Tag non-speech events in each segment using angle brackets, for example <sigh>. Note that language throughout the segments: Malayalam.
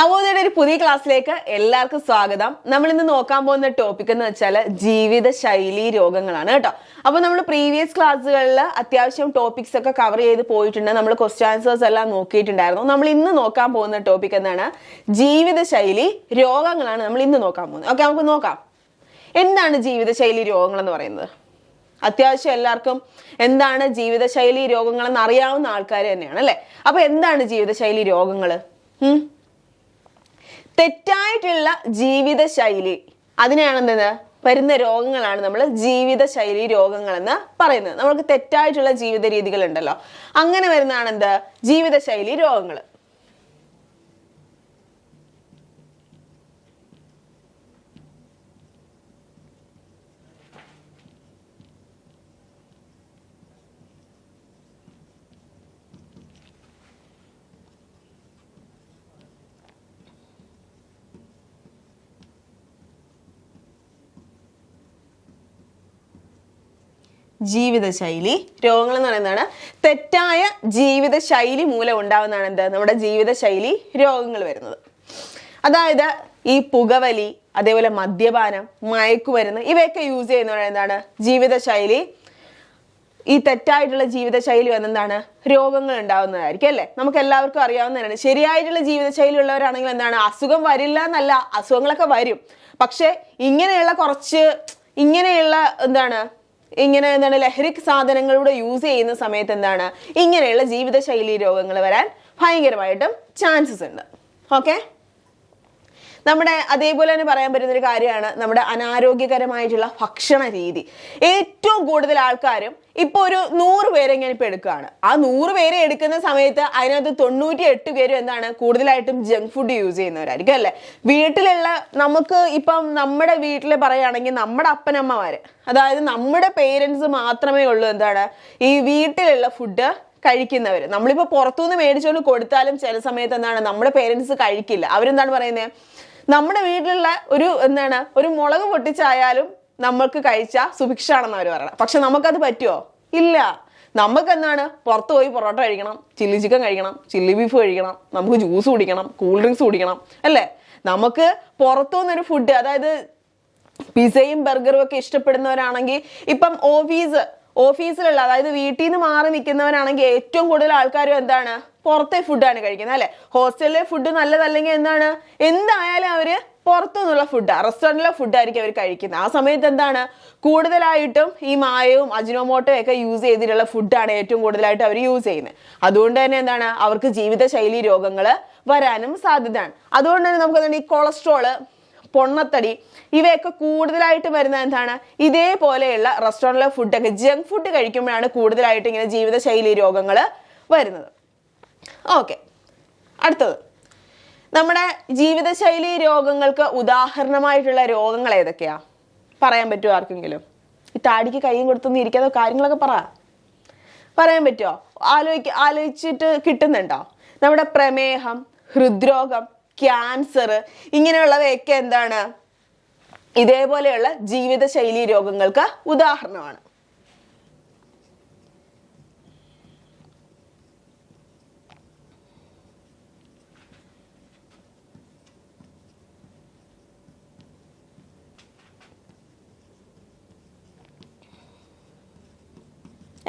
അവോദയുടെ ഒരു പുതിയ ക്ലാസ്സിലേക്ക് എല്ലാവർക്കും സ്വാഗതം. നമ്മൾ ഇന്ന് നോക്കാൻ പോകുന്ന ടോപ്പിക് എന്ന് വെച്ചാൽ ജീവിത ശൈലി രോഗങ്ങളാണ് കേട്ടോ. അപ്പൊ നമ്മൾ പ്രീവിയസ് ക്ലാസ്സുകളിൽ അത്യാവശ്യം ടോപ്പിക്സ് ഒക്കെ കവർ ചെയ്ത് പോയിട്ടുണ്ട്. നമ്മൾ ക്വസ്റ്റ്യൻ ആൻസേഴ്സ് എല്ലാം നോക്കിയിട്ടുണ്ടായിരുന്നു. നമ്മൾ ഇന്ന് നോക്കാൻ പോകുന്ന ടോപ്പിക് എന്താണ്? ജീവിതശൈലി രോഗങ്ങളാണ് നമ്മൾ ഇന്ന് നോക്കാൻ പോകുന്നത്. ഓക്കെ നമുക്ക് നോക്കാം. എന്താണ് ജീവിതശൈലി രോഗങ്ങൾ എന്ന് പറയുന്നത്? അത്യാവശ്യം എല്ലാവർക്കും എന്താണ് ജീവിതശൈലി രോഗങ്ങളെന്ന് അറിയാവുന്ന ആൾക്കാർ തന്നെയാണ് അല്ലെ? അപ്പൊ എന്താണ് ജീവിതശൈലി രോഗങ്ങൾ തെറ്റായിട്ടുള്ള ജീവിതശൈലി. അതിനെയാണ് എന്തെന്ന്? വരുന്ന രോഗങ്ങളാണ് നമ്മൾ ജീവിതശൈലി രോഗങ്ങൾ എന്ന് പറയുന്നത്. നമ്മൾക്ക് തെറ്റായിട്ടുള്ള ജീവിത രീതികൾ ഉണ്ടല്ലോ അങ്ങനെ വരുന്നതാണ് എന്ത് ജീവിതശൈലി രോഗങ്ങൾ ജീവിതശൈലി. രോഗങ്ങൾ എന്ന് പറയുന്നതാണ് തെറ്റായ ജീവിതശൈലി മൂലം ഉണ്ടാവുന്നതാണ് എന്ത്? നമ്മുടെ ജീവിതശൈലി രോഗങ്ങൾ വരുന്നത്. അതായത് ഈ പുകവലി അതേപോലെ മദ്യപാനം മയക്കുമരുന്ന് ഇവയൊക്കെ യൂസ് ചെയ്യുന്നതാണ് എന്താണ്? ജീവിതശൈലി. ഈ തെറ്റായിട്ടുള്ള ജീവിതശൈലി വന്നെന്താണ് രോഗങ്ങൾ ഉണ്ടാവുന്നതായിരിക്കും അല്ലേ? നമുക്ക് എല്ലാവർക്കും അറിയാവുന്നതാണ്. ശരിയായിട്ടുള്ള ജീവിതശൈലി ഉള്ളവരാണെങ്കിൽ എന്താണ്? അസുഖം വരില്ല എന്നല്ല. അസുഖങ്ങളൊക്കെ വരും. പക്ഷെ ഇങ്ങനെയുള്ള കുറച്ച് ഇങ്ങനെയുള്ള എന്താണ്? ഇങ്ങനെ എന്താണ് ലഹരിക് സാധനങ്ങളുടെ യൂസ് ചെയ്യുന്ന സമയത്ത് എന്താണ് ഇങ്ങനെയുള്ള ജീവിതശൈലി രോഗങ്ങൾ വരാൻ ഭയങ്കരമായിട്ടും ചാൻസസ് ഉണ്ട്. ഓക്കെ നമ്മുടെ അതേപോലെ തന്നെ പറയാൻ പറ്റുന്ന ഒരു കാര്യമാണ് നമ്മുടെ അനാരോഗ്യകരമായിട്ടുള്ള ഭക്ഷണ രീതി. ഏറ്റവും കൂടുതൽ ആൾക്കാരും ഇപ്പൊ ഒരു നൂറ് പേരെ ഞാൻ ഇപ്പൊ എടുക്കുകയാണ്. ആ നൂറ് പേരെ എടുക്കുന്ന സമയത്ത് അതിനകത്ത് തൊണ്ണൂറ്റി എട്ട് പേരും എന്താണ് കൂടുതലായിട്ടും ജങ്ക് ഫുഡ് യൂസ് ചെയ്യുന്നവരായിരിക്കും അല്ലെ? വീട്ടിലുള്ള നമുക്ക് ഇപ്പം നമ്മുടെ വീട്ടിൽ പറയുകയാണെങ്കിൽ നമ്മുടെ അപ്പനമ്മമാര് അതായത് നമ്മുടെ പേരൻസ് മാത്രമേ ഉള്ളൂ എന്താണ് ഈ വീട്ടിലുള്ള ഫുഡ് കഴിക്കുന്നവർ നമ്മളിപ്പോൾ പുറത്തുനിന്ന് മേടിച്ചുകൊണ്ട് കൊടുത്താലും ചില സമയത്ത് എന്താണ് നമ്മുടെ പേരൻസ് കഴിക്കില്ല. അവരെന്താണ് പറയുന്നത് നമ്മുടെ വീട്ടിലുള്ള ഒരു എന്താണ് ഒരു മുളക് പൊട്ടിച്ചായാലും നമ്മൾക്ക് കഴിച്ച സുഭിക്ഷാണെന്ന് അവർ പറയണം. പക്ഷെ നമുക്കത് പറ്റുമോ ഇല്ല. നമുക്ക് എന്താണ് പുറത്ത് പോയി പൊറോട്ട കഴിക്കണം ചില്ലി ചിക്കൻ കഴിക്കണം ചില്ലി ബീഫ് കഴിക്കണം നമുക്ക് ജ്യൂസ് കുടിക്കണം കൂൾ ഡ്രിങ്ക്സ് കുടിക്കണം അല്ലേ? നമുക്ക് പുറത്തു നിന്നൊരു ഫുഡ് അതായത് പിസയും ബർഗറും ഒക്കെ ഇഷ്ടപ്പെടുന്നവരാണെങ്കിൽ ഇപ്പം ഓഫീസ് ഓഫീസിലുള്ള അതായത് വീട്ടിൽ നിന്ന് മാറി നിൽക്കുന്നവരാണെങ്കിൽ ഏറ്റവും കൂടുതൽ ആൾക്കാരും എന്താണ് പുറത്തെ ഫുഡാണ് കഴിക്കുന്നത് അല്ലെ? ഹോസ്റ്റലിലെ ഫുഡ് നല്ലതല്ലെങ്കിൽ എന്താണ്? എന്തായാലും അവർ പുറത്തുനിന്നുള്ള ഫുഡ് റെസ്റ്റോറന്റിലെ ഫുഡായിരിക്കും അവർ കഴിക്കുന്നത്. ആ സമയത്ത് എന്താണ്? കൂടുതലായിട്ടും ഈ മായവും അജിനോമോട്ടോ ഒക്കെ യൂസ് ചെയ്തിട്ടുള്ള ഫുഡാണ് ഏറ്റവും കൂടുതലായിട്ട് അവർ യൂസ് ചെയ്യുന്നത്. അതുകൊണ്ട് തന്നെ എന്താണ്? അവർക്ക് ജീവിതശൈലി രോഗങ്ങൾ വരാനും സാധ്യതയാണ്. അതുകൊണ്ട് തന്നെ നമുക്ക് എന്താണ്? ഈ കൊളസ്ട്രോൾ പൊണ്ണത്തടി ഇവയൊക്കെ കൂടുതലായിട്ട് വരുന്ന എന്താണ്? ഇതേപോലെയുള്ള റെസ്റ്റോറന്റിലെ ഫുഡൊക്കെ ജങ്ക് ഫുഡ് കഴിക്കുമ്പോഴാണ് കൂടുതലായിട്ട് ഇങ്ങനെ ജീവിതശൈലി രോഗങ്ങൾ വരുന്നത്. ഓക്കെ. അടുത്തത്. നമ്മുടെ ജീവിതശൈലി രോഗങ്ങൾക്ക് ഉദാഹരണമായിട്ടുള്ള രോഗങ്ങൾ ഏതൊക്കെയാ? പറയാൻ പറ്റുമോ ആർക്കെങ്കിലും? ഈ താടിക്ക് കൈയും കൊടുത്തൊന്നും ഇരിക്കാതെ കാര്യങ്ങളൊക്കെ പറ. പറയാൻ പറ്റുമോ ആലോചിക്ക ആലോചിച്ചിട്ട് കിട്ടുന്നുണ്ടോ? നമ്മുടെ പ്രമേഹം ഹൃദ്രോഗം ക്യാൻസർ ഇങ്ങനെയുള്ളവയൊക്കെ എന്താണ്? ഇതേപോലെയുള്ള ജീവിതശൈലി രോഗങ്ങൾക്ക് ഉദാഹരണമാണ്.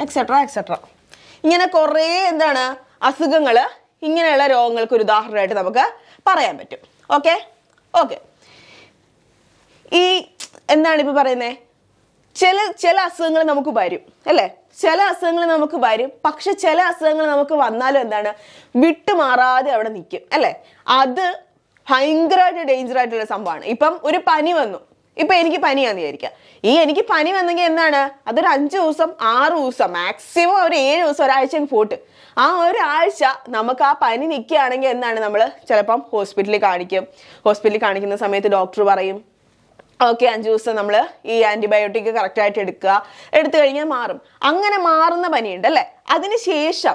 എക്സെട്ര എക്സെട്ര ഇങ്ങനെ കുറേ എന്താണ് അസുഖങ്ങൾ ഇങ്ങനെയുള്ള രോഗങ്ങൾക്ക് ഒരു ഉദാഹരണമായിട്ട് നമുക്ക് പറയാൻ പറ്റും. ഓക്കെ ഓക്കെ ഈ എന്താണ് ഇപ്പൊ പറയുന്നത് ചില ചില അസുഖങ്ങൾ നമുക്ക് വരും അല്ലേ? ചില അസുഖങ്ങൾ നമുക്ക് വരും. പക്ഷെ ചില അസുഖങ്ങൾ നമുക്ക് വന്നാലും എന്താണ്? വിട്ടുമാറാതെ അവിടെ നിൽക്കും അല്ലേ? അത് ഭയങ്കരമായിട്ട് ഡേഞ്ചർ ആയിട്ടുള്ള സംഭവമാണ്. ഇപ്പം ഒരു പനി വന്നു. ഇപ്പൊ എനിക്ക് പനിയാന്ന് വിചാരിക്കുക ഈ എനിക്ക് പനി വന്നെങ്കിൽ എന്താണ്? അതൊരു അഞ്ച് ദിവസം ആറ് ദിവസം മാക്സിമം ഒരു ഏഴ് ദിവസം ഒരാഴ്ച പോട്ട്. ആ ഒരാഴ്ച നമുക്ക് ആ പനി നിൽക്കുകയാണെങ്കിൽ എന്താണ് നമ്മൾ ചിലപ്പം ഹോസ്പിറ്റലിൽ കാണിക്കും. ഹോസ്പിറ്റലിൽ കാണിക്കുന്ന സമയത്ത് ഡോക്ടർ പറയും. ഓക്കെ അഞ്ച് ദിവസം നമ്മൾ ഈ ആന്റിബയോട്ടിക് കറക്റ്റായിട്ട് എടുക്കുക. എടുത്തു കഴിഞ്ഞാൽ മാറും. അങ്ങനെ മാറുന്ന പനിയുണ്ട് അല്ലേ? അതിനുശേഷം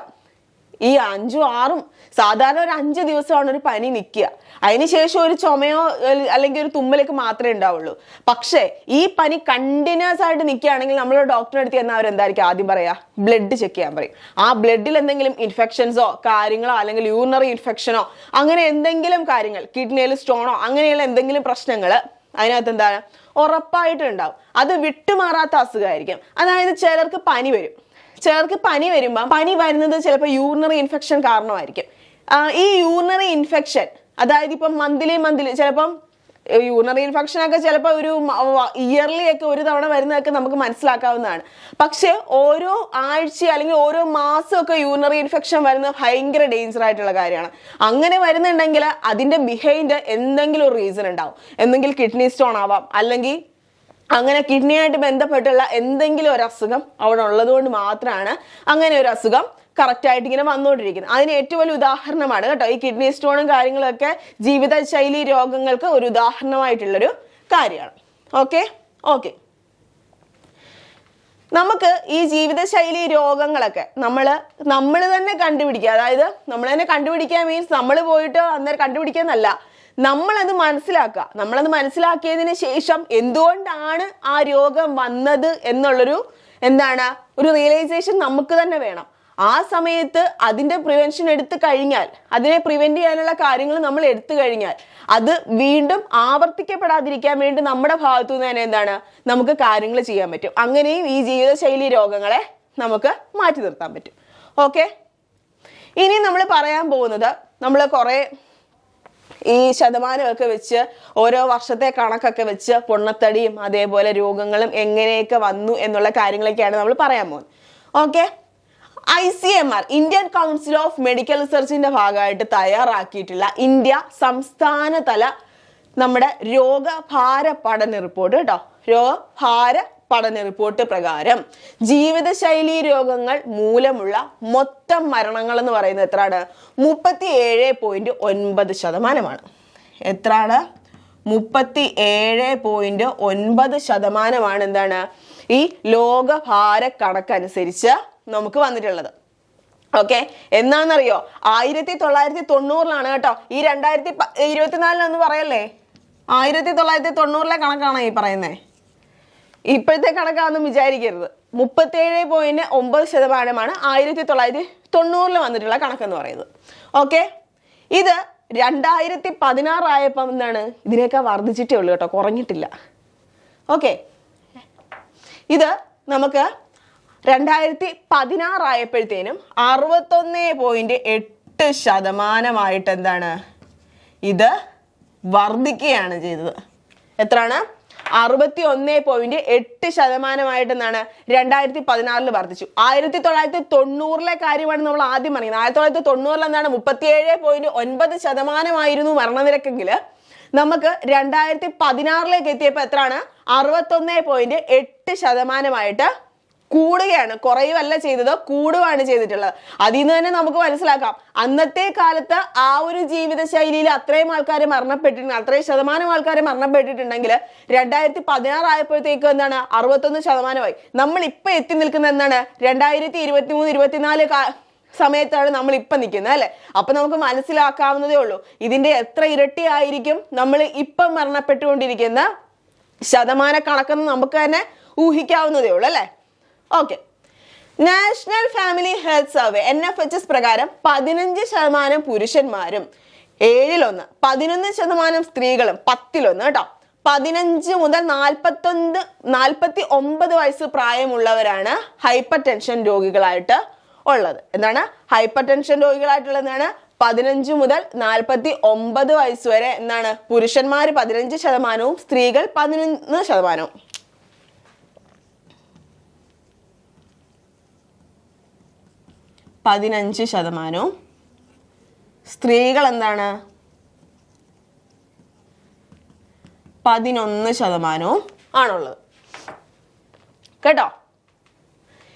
ഈ അഞ്ചും ആറും സാധാരണ ഒരു അഞ്ച് ദിവസമാണ് ഒരു പനി നിൽക്കുക അതിനുശേഷം ഒരു ചുമയോ അല്ലെങ്കിൽ ഒരു തുമ്മലൊക്കെ മാത്രമേ ഉണ്ടാവുള്ളൂ. പക്ഷേ ഈ പനി കണ്ടിന്യൂസ് ആയിട്ട് നിൽക്കുകയാണെങ്കിൽ നമ്മൾ ഡോക്ടറെ അടുത്ത് ചെന്നാൽ അവരെന്തായിരിക്കും? ആദ്യം പറയാ ബ്ലഡ് ചെക്ക് ചെയ്യാൻ പറയും. ആ ബ്ലഡിൽ എന്തെങ്കിലും ഇൻഫെക്ഷൻസോ കാര്യങ്ങളോ അല്ലെങ്കിൽ യൂറിനറി ഇൻഫെക്ഷനോ അങ്ങനെ എന്തെങ്കിലും കാര്യങ്ങൾ കിഡ്നിയിൽ സ്റ്റോണോ അങ്ങനെയുള്ള എന്തെങ്കിലും പ്രശ്നങ്ങൾ അതിനകത്ത് എന്താണ്? ഉറപ്പായിട്ടുണ്ടാവും അത് വിട്ടുമാറാത്ത അസുഖമായിരിക്കും. അതായത് ചിലർക്ക് പനി വരും. ചിലർക്ക് പനി വരുമ്പോൾ പനി വരുന്നത് ചിലപ്പോൾ യൂറിനറി ഇൻഫെക്ഷൻ കാരണമായിരിക്കും. ഈ യൂറിനറി ഇൻഫെക്ഷൻ അതായത് ഇപ്പം മന്ത്ലി മന്ത്ലി ചിലപ്പം യൂറിനറി ഇൻഫെക്ഷൻ ഒക്കെ ചിലപ്പോൾ ഒരു ഇയർലി ഒക്കെ ഒരു തവണ വരുന്നതൊക്കെ നമുക്ക് മനസ്സിലാക്കാവുന്നതാണ്. പക്ഷേ ഓരോ ആഴ്ച അല്ലെങ്കിൽ ഓരോ മാസമൊക്കെ യൂറിനറി ഇൻഫെക്ഷൻ വരുന്നത് ഭയങ്കര ഡേഞ്ചർ ആയിട്ടുള്ള കാര്യമാണ്. അങ്ങനെ വരുന്നുണ്ടെങ്കിൽ അതിന്റെ ബിഹൈൻഡ് എന്തെങ്കിലും ഒരു റീസൺ ഉണ്ടാവും. എന്തെങ്കിലും കിഡ്നി സ്റ്റോൺ ആവാം. അല്ലെങ്കിൽ അങ്ങനെ കിഡ്നിയായിട്ട് ബന്ധപ്പെട്ടുള്ള എന്തെങ്കിലും ഒരു അസുഖം അവിടെ ഉള്ളതുകൊണ്ട് മാത്രമാണ് അങ്ങനെ ഒരു അസുഖം കറക്റ്റ് ആയിട്ട് ഇങ്ങനെ വന്നുകൊണ്ടിരിക്കുന്നത് അതിന് ഏറ്റവും വലിയ ഉദാഹരണമാണ് കേട്ടോ ഈ കിഡ്നി സ്റ്റോണും കാര്യങ്ങളൊക്കെ ജീവിതശൈലി രോഗങ്ങൾക്ക് ഒരു ഉദാഹരണമായിട്ടുള്ളൊരു കാര്യമാണ്. ഓക്കെ ഓക്കെ നമുക്ക് ഈ ജീവിതശൈലി രോഗങ്ങളൊക്കെ നമ്മൾ നമ്മൾ തന്നെ കണ്ടുപിടിക്കുക. അതായത് നമ്മൾ തന്നെ കണ്ടുപിടിക്കാൻ മീൻസ് നമ്മൾ പോയിട്ട് അന്നേരം കണ്ടുപിടിക്കുക എന്നല്ല നമ്മളത് മനസ്സിലാക്കുക. നമ്മളത് മനസ്സിലാക്കിയതിന് ശേഷം എന്തുകൊണ്ടാണ് ആ രോഗം വന്നത് എന്നുള്ളൊരു എന്താണ് ഒരു റിയലൈസേഷൻ നമുക്ക് തന്നെ വേണം. ആ സമയത്ത് അതിന്റെ പ്രിവെൻഷൻ എടുത്തു കഴിഞ്ഞാൽ അതിനെ പ്രിവെന്റ് ചെയ്യാനുള്ള കാര്യങ്ങൾ നമ്മൾ എടുത്തു കഴിഞ്ഞാൽ അത് വീണ്ടും ആവർത്തിക്കപ്പെടാതിരിക്കാൻ വേണ്ടി നമ്മുടെ ഭാഗത്തു നിന്ന് തന്നെ എന്താണ് നമുക്ക് കാര്യങ്ങൾ ചെയ്യാൻ പറ്റും. അങ്ങനെയും ഈ ജീവിതശൈലി രോഗങ്ങളെ നമുക്ക് മാറ്റി നിർത്താൻ പറ്റും. ഓക്കെ ഇനി നമ്മൾ പറയാൻ പോകുന്നത് നമ്മൾ കുറേ ഈ ശതമാനമൊക്കെ വെച്ച് ഓരോ വർഷത്തെ കണക്കൊക്കെ വെച്ച് പൊണ്ണത്തടിയും അതേപോലെ രോഗങ്ങളും എങ്ങനെയൊക്കെ വന്നു എന്നുള്ള കാര്യങ്ങളൊക്കെയാണ് നമ്മൾ പറയാൻ പോകുന്നത്. Okay I C M R Indian Council of Medical റിസർച്ചിന്റെ ഭാഗമായിട്ട് തയ്യാറാക്കിയിട്ടുള്ള ഇന്ത്യ സംസ്ഥാന തല നമ്മുടെ രോഗഭാര പഠന റിപ്പോർട്ട് കേട്ടോ. രോഗഭാര പഠന റിപ്പോർട്ട് പ്രകാരം ജീവിതശൈലി രോഗങ്ങൾ മൂലമുള്ള മൊത്തം മരണങ്ങൾ എന്ന് പറയുന്നത് എത്രയാണ്? മുപ്പത്തി ഏഴ് പോയിന്റ് ഒൻപത് ശതമാനമാണ്. എത്രയാണ് മുപ്പത്തി ഏഴ് പോയിന്റ് ഒൻപത് ശതമാനമാണ് എന്താണ്? ഈ ലോകഭാര കണക്കനുസരിച്ച് നമുക്ക് വന്നിട്ടുള്ളത്. ഓക്കെ എന്നാന്നറിയോ? ആയിരത്തി തൊള്ളായിരത്തി തൊണ്ണൂറിലാണ് കേട്ടോ. ഈ രണ്ടായിരത്തി ഇരുപത്തിനാലിലൊന്ന് പറയല്ലേ? ആയിരത്തി തൊള്ളായിരത്തി തൊണ്ണൂറിലെ കണക്കാണ് ഈ പറയുന്നത് ഇപ്പോഴത്തെ കണക്കാണെന്ന് വിചാരിക്കരുത്. മുപ്പത്തേഴ് പോയിന്റ് ഒമ്പത് ശതമാനമാണ് ആയിരത്തി തൊള്ളായിരത്തി തൊണ്ണൂറിൽ വന്നിട്ടുള്ള കണക്കെന്ന് പറയുന്നത്. ഓക്കെ ഇത് രണ്ടായിരത്തി പതിനാറായപ്പം എന്താണ്? ഇതിനേക്കാൾ വർദ്ധിച്ചിട്ടേ ഉള്ളൂ കേട്ടോ. കുറഞ്ഞിട്ടില്ല. ഓക്കെ ഇത് നമുക്ക് രണ്ടായിരത്തി പതിനാറായപ്പോഴത്തേനും അറുപത്തൊന്ന് പോയിന്റ് എട്ട് ശതമാനമായിട്ട് എന്താണ് ഇത് വർദ്ധിക്കുകയാണ് ചെയ്തത്. എത്രയാണ്? അറുപത്തി ഒന്ന് പോയിന്റ് എട്ട് ശതമാനമായിട്ട് എന്താണ് രണ്ടായിരത്തി പതിനാറിൽ വർദ്ധിച്ചു. ആയിരത്തി തൊള്ളായിരത്തി തൊണ്ണൂറിലെ കാര്യമാണ് നമ്മൾ ആദ്യം പറയുന്നത് ആയിരത്തി തൊള്ളായിരത്തി തൊണ്ണൂറിൽ എന്താണ് മുപ്പത്തിയേഴ് പോയിന്റ് ഒൻപത് ശതമാനമായിരുന്നു മരണനിരക്കെങ്കിൽ നമുക്ക് രണ്ടായിരത്തി പതിനാറിലേക്ക് എത്തിയപ്പോൾ എത്രയാണ്? അറുപത്തൊന്ന് പോയിന്റ് എട്ട് ശതമാനമായിട്ട് കൂടുകയാണ്. കുറയുവല്ല ചെയ്തത് കൂടുകയാണ് ചെയ്തിട്ടുള്ളത്. അതിൽ നിന്ന് തന്നെ നമുക്ക് മനസ്സിലാക്കാം. അന്നത്തെ കാലത്ത് ആ ഒരു ജീവിത ശൈലിയിൽ അത്രയും ആൾക്കാർ മരണപ്പെട്ടിട്ടുണ്ട് അത്രയും ശതമാനം ആൾക്കാർ മരണപ്പെട്ടിട്ടുണ്ടെങ്കിൽ രണ്ടായിരത്തി പതിനാറ് ആയപ്പോഴത്തേക്ക് എന്താണ്? അറുപത്തൊന്ന് ശതമാനമായി. നമ്മൾ ഇപ്പൊ എത്തി നിൽക്കുന്ന എന്താണ്? രണ്ടായിരത്തി ഇരുപത്തി മൂന്ന് ഇരുപത്തിനാല് സമയത്താണ് നമ്മൾ ഇപ്പൊ നിൽക്കുന്നത് അല്ലെ? അപ്പൊ നമുക്ക് മനസ്സിലാക്കാവുന്നതേ ഉള്ളൂ. ഇതിന്റെ എത്ര ഇരട്ടി ആയിരിക്കും നമ്മൾ ഇപ്പം മരണപ്പെട്ടുകൊണ്ടിരിക്കുന്ന ശതമാന കണക്കെന്ന് നമുക്ക് തന്നെ ഊഹിക്കാവുന്നതേ ഉള്ളൂ അല്ലേ? Okay National Family Health Survey N F H S പ്രകാരം പതിനഞ്ച് ശതമാനം പുരുഷന്മാരും ഏഴിലൊന്ന് പതിനൊന്ന് ശതമാനം സ്ത്രീകളും പത്തിലൊന്ന് കേട്ടോ. പതിനഞ്ച് മുതൽ നാൽപ്പത്തൊന്ന് നാൽപ്പത്തി ഒമ്പത് വയസ്സ് പ്രായമുള്ളവരാണ് ഹൈപ്പർ ടെൻഷൻ രോഗികളായിട്ട് ഉള്ളത്. എന്താണ്? ഹൈപ്പർ ടെൻഷൻ രോഗികളായിട്ടുള്ളതാണ് പതിനഞ്ച് മുതൽ നാൽപ്പത്തി ഒമ്പത് വയസ്സ് വരെ എന്താണ്? പുരുഷന്മാർ പതിനഞ്ച് ശതമാനവും സ്ത്രീകൾ പതിനൊന്ന് ശതമാനവും. പതിനഞ്ച് ശതമാനവും. സ്ത്രീകൾ എന്താണ് പതിനൊന്ന് ശതമാനവും ആണുള്ളത്. കേട്ടോ?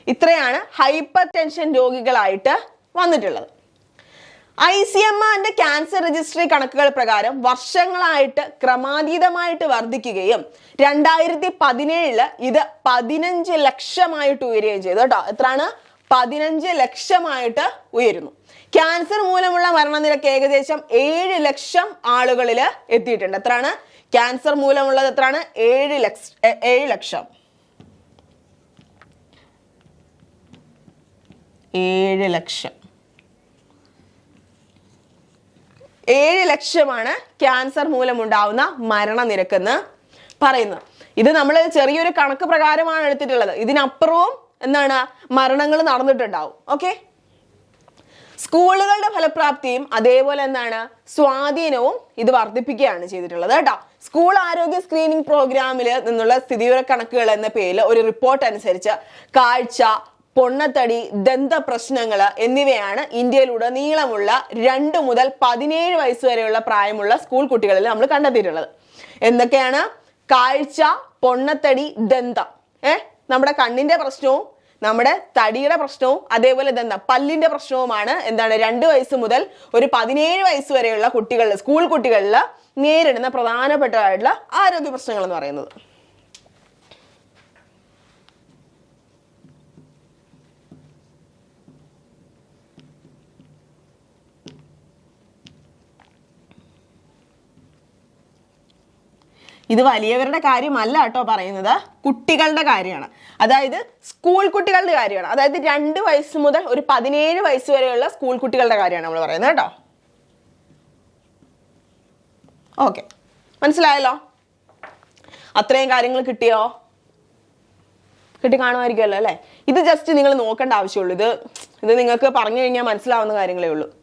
ഇത്രയാണ് ഹൈപ്പർ ടെൻഷൻ രോഗികളായിട്ട് വന്നിട്ടുള്ളത്. ഐ സി എം ആറിന്റെ ക്യാൻസർ രജിസ്ട്രി കണക്കുകൾ പ്രകാരം വർഷങ്ങളായിട്ട് ക്രമാതീതമായിട്ട് വർദ്ധിക്കുകയും രണ്ടായിരത്തി പതിനേഴിൽ ഇത് പതിനഞ്ച് ലക്ഷമായിട്ട് ഉയരുകയും ചെയ്തു കേട്ടോ. എത്രയാണ്? പതിനഞ്ച് ലക്ഷമായിട്ട് ഉയരുന്നു. ക്യാൻസർ മൂലമുള്ള മരണനിരക്ക് ഏകദേശം ഏഴ് ലക്ഷം ആളുകളിൽ എത്തിയിട്ടുണ്ട്. എത്രയാണ്? ക്യാൻസർ മൂലമുള്ളത് എത്രയാണ്? ഏഴ് ലക്ഷ ഏഴ് ലക്ഷം. ഏഴ് ലക്ഷം. ഏഴ് ലക്ഷമാണ് ക്യാൻസർ മൂലമുണ്ടാവുന്ന മരണനിരക്കെന്ന് പറയുന്നത്. ഇത് നമ്മൾ ചെറിയൊരു കണക്ക് പ്രകാരമാണ് എടുത്തിട്ടുള്ളത്. ഇതിനപ്പുറവും എന്താണ്? മരണങ്ങൾ നടന്നിട്ടുണ്ടാവും. ഓക്കെ സ്കൂളുകളുടെ ഫലപ്രാപ്തിയും അതേപോലെ എന്താണ്? സ്വാധീനവും ഇത് വർദ്ധിപ്പിക്കുകയാണ് ചെയ്തിട്ടുള്ളത് കേട്ടോ. സ്കൂൾ ആരോഗ്യ സ്ക്രീനിംഗ് പ്രോഗ്രാമിൽ നിന്നുള്ള സ്ഥിതിവിവര കണക്കുകൾ എന്ന പേരിൽ ഒരു റിപ്പോർട്ട് അനുസരിച്ച് കാഴ്ച പൊണ്ണത്തടി ദന്ത പ്രശ്നങ്ങൾ എന്നിവയാണ് ഇന്ത്യയിലുടനീളമുള്ള രണ്ട് മുതൽ പതിനേഴ് വയസ്സ് വരെയുള്ള പ്രായമുള്ള സ്കൂൾ കുട്ടികളിൽ നമ്മൾ കണ്ടെത്തിയിട്ടുള്ളത്. എന്തൊക്കെയാണ്? കാഴ്ച പൊണ്ണത്തടി ദന്തം. ഏ? നമ്മുടെ കണ്ണിന്റെ പ്രശ്നവും നമ്മുടെ തടിയുടെ പ്രശ്നവും അതേപോലെ തന്നെ പല്ലിന്റെ പ്രശ്നവുമാണ്. എന്താണ് രണ്ട് വയസ്സ് മുതൽ ഒരു പതിനേഴ് വയസ്സ് വരെയുള്ള കുട്ടികളിൽ സ്കൂൾ കുട്ടികളിൽ നേരിടുന്ന പ്രധാനപ്പെട്ടതായിട്ടുള്ള ആരോഗ്യ പ്രശ്നങ്ങൾ എന്ന് പറയുന്നത്. ഇത് വലിയവരുടെ കാര്യമല്ല കേട്ടോ പറയുന്നത് കുട്ടികളുടെ കാര്യമാണ്. അതായത് സ്കൂൾ കുട്ടികളുടെ കാര്യമാണ്. അതായത് രണ്ട് വയസ്സ് മുതൽ ഒരു പതിനേഴ് വയസ്സ് വരെയുള്ള സ്കൂൾ കുട്ടികളുടെ കാര്യമാണ് നമ്മൾ പറയുന്നത് കേട്ടോ. ഓക്കെ. മനസ്സിലായല്ലോ? അത്രയും കാര്യങ്ങൾ കിട്ടിയോ? കിട്ടി കാണുമായിരിക്കുമല്ലോ അല്ലേ? ഇത് ജസ്റ്റ് നിങ്ങൾ നോക്കേണ്ട ആവശ്യമുള്ളൂ. ഇത് ഇത് നിങ്ങൾക്ക് പറഞ്ഞു കഴിഞ്ഞാൽ മനസ്സിലാവുന്ന കാര്യങ്ങളേ ഉള്ളൂ.